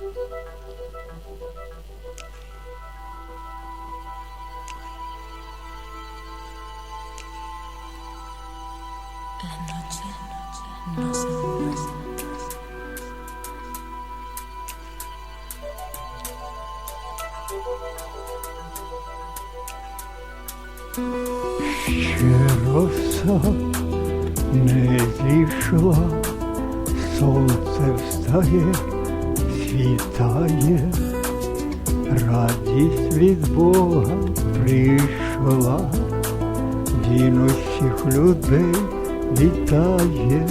Ще роса не зійшла, сонце встає, світає, радість від Бога прийшла, він усіх людей вітає,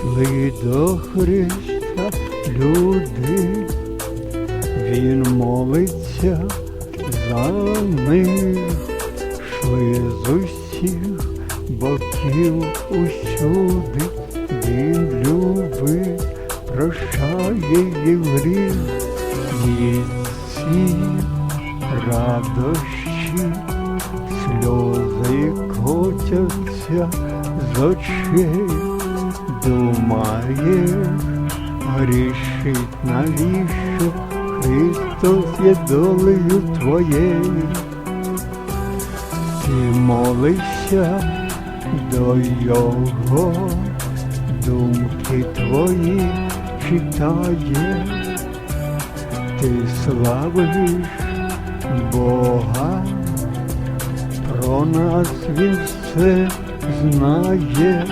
шли до Христа люди, він молиться за них, шли з усіх боків усюди, він любить, прощає і ці радощі, сльози котяться з очей, думаєш, грішить навіщо Христос є долею твоєю. Ти молишся до Його, думки твої читає, ти славиш Бога, про нас Він все знає,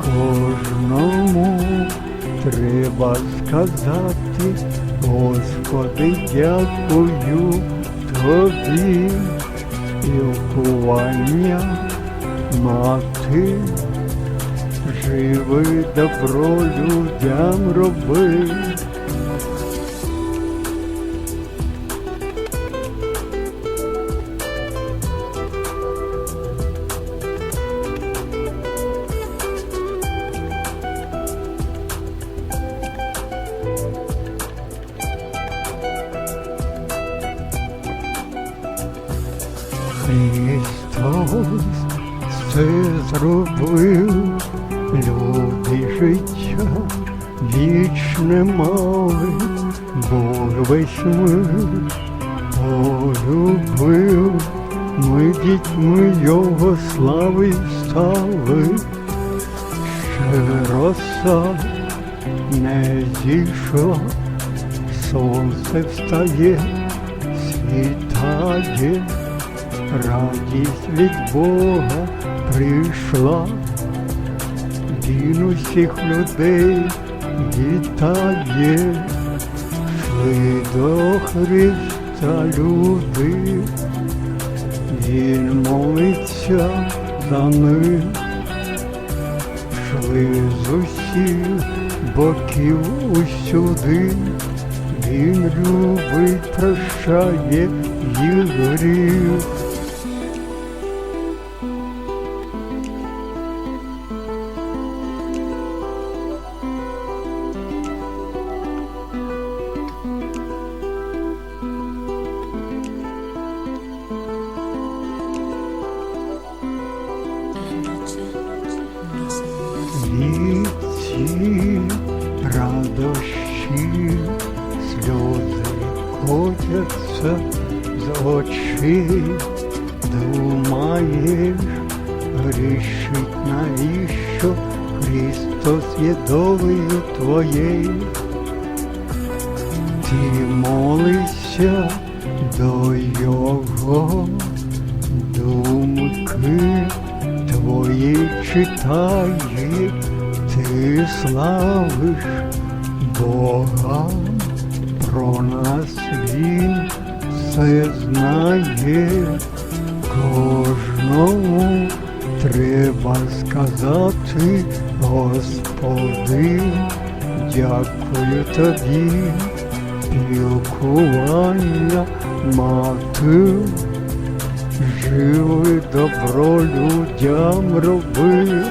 кожному треба сказати, Господи, дякую тобі, спілкування мати, живи добро людям роби. Христос все зробив, люди життя вічне мали, Бог весь мир полюбив, ми дітьми Його слави стали, ще роса не зійшла, сонце встає, світає. Радість від Бога прийшла, він усіх людей вітає, шли до Христа люди, він молиться за них, шли з усіх боків усюди. Він любить, прощає їх гріх. Котяться з очей, думаєш, грішить навіщо Христос є долею твоєю. Ти молишся до Його, думки твої читає, ти славиш Бога, про нас Він все знає, кожному треба сказати, Господи, дякую тобі, спілкування мати. Живи добро людям роби,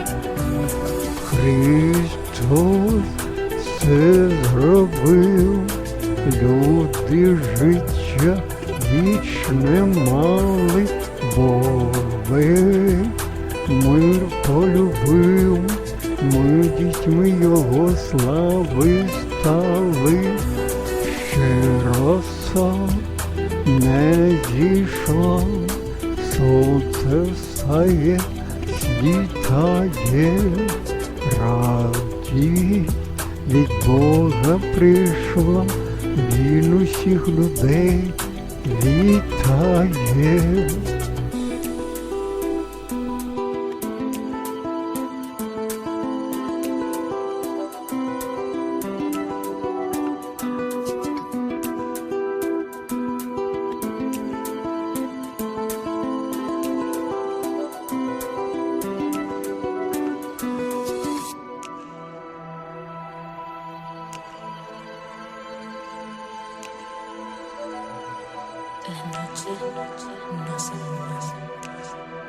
Христос все зробив, люди життя вічне бо мир полюбив, ми дітьми його слави стали, ще роса не зійшла, сонце сає, світає, радість від Бога прийшла, він усіх людей вітає. La noche nos enlaza.